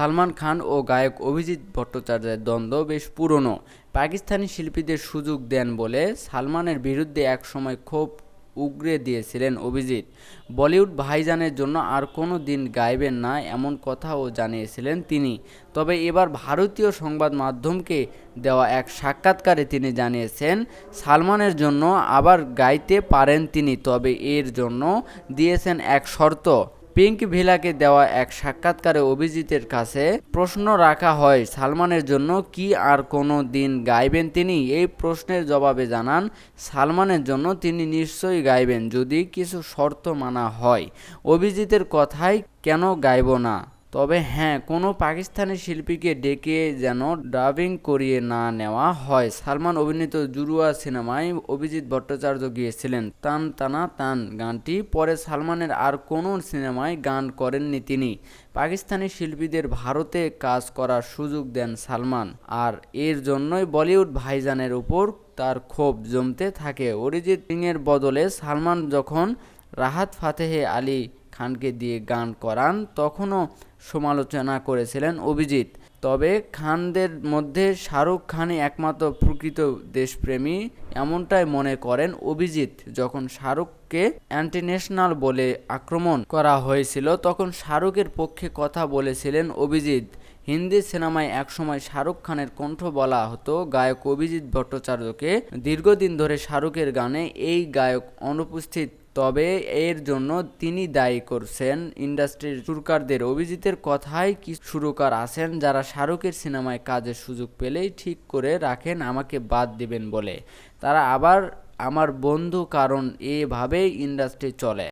সালমান খান ও গায়ক অভিজিৎ ভট্টাচার্যের দ্বন্দ্ব বেশ পুরনো। পাকিস্তানি শিল্পীদের সুযোগ দেন বলে সালমানের বিরুদ্ধে একসময় ক্ষোভ উগরে দিয়েছিলেন অভিজিৎ। বলিউড ভাইজানের জন্য আর কোনো দিন গাইবেন না এমন কথাও জানিয়েছিলেন তিনি। তবে এবার ভারতীয় সংবাদ মাধ্যমকে দেওয়া এক সাক্ষাৎকারে তিনি জানিয়েছেন, সালমানের জন্য আবার গাইতে পারেন তিনি, তবে এর জন্য দিয়েছেন এক শর্ত। পিঙ্ক ভিলাকে দেওয়া এক সাক্ষাৎকারে অভিজিতের কাছে প্রশ্ন রাখা হয়, সালমানের জন্য কি আর কোনো দিন গাইবেন তিনি? এই প্রশ্নের জবাবে জানান, সালমানের জন্য তিনি নিশ্চয়ই গাইবেন, যদি কিছু শর্ত মানা হয়। অভিজিতের কথাই কেন গাইব না? তবে হ্যাঁ কোনো পাকিস্তানি শিল্পীকে ডেকে যেন ডাবিং করিয়ে না নেওয়া হয়। সালমান অভিনীত জুরুয়া সিনেমায় অভিজিৎ ভট্টাচার্য গিয়েছিলেন। তান তানা তান গানটি। পরে সালমানের আর কোনো সিনেমায় গান করেননি তিনি। পাকিস্তানি শিল্পীদের ভারতে কাজ করার সুযোগ দেন সালমান। আর এর জন্যই বলিউড ভাইজানের উপর তার ক্ষোভ জমতে থাকে। অরিজিৎ সিংয়ের বদলে সালমান যখন রাহাত ফাতেহে আলী খানকে দিয়ে গান করান, তখনও সমালোচনা করেছিলেন অভিজিৎ। তবে খানদের মধ্যে শাহরুখ খানই একমাত্র প্রকৃত দেশপ্রেমী, এমনটাই মনে করেন অভিজিৎ। যখন শাহরুখকে অ্যান্টিন্যাশনাল বলে আক্রমণ করা হয়েছিল, তখন শাহরুখের পক্ষে কথা বলেছিলেন অভিজিৎ। হিন্দি সিনেমায় একসময় শাহরুখ খানের কণ্ঠ বলা হতো, গায়ক অভিজিৎ ভট্টাচার্যকে। দীর্ঘদিন ধরে শাহরুখের গানে এই গায়ক অনুপস্থিত তবে এর জন্য তিনি দায়ী করছেন ইন্ডাস্ট্রির সুরকারদের অভিজিতের কথাই কি সুরকার আছেন, যারা শাহরুখের সিনেমায় কাজের সুযোগ পেলেই ঠিক করে রাখেন, আমাকে বাদ দিবেন বলে। তারা আবার, আমার বন্ধু কারণ এভাবেই ইন্ডাস্ট্রি চলে।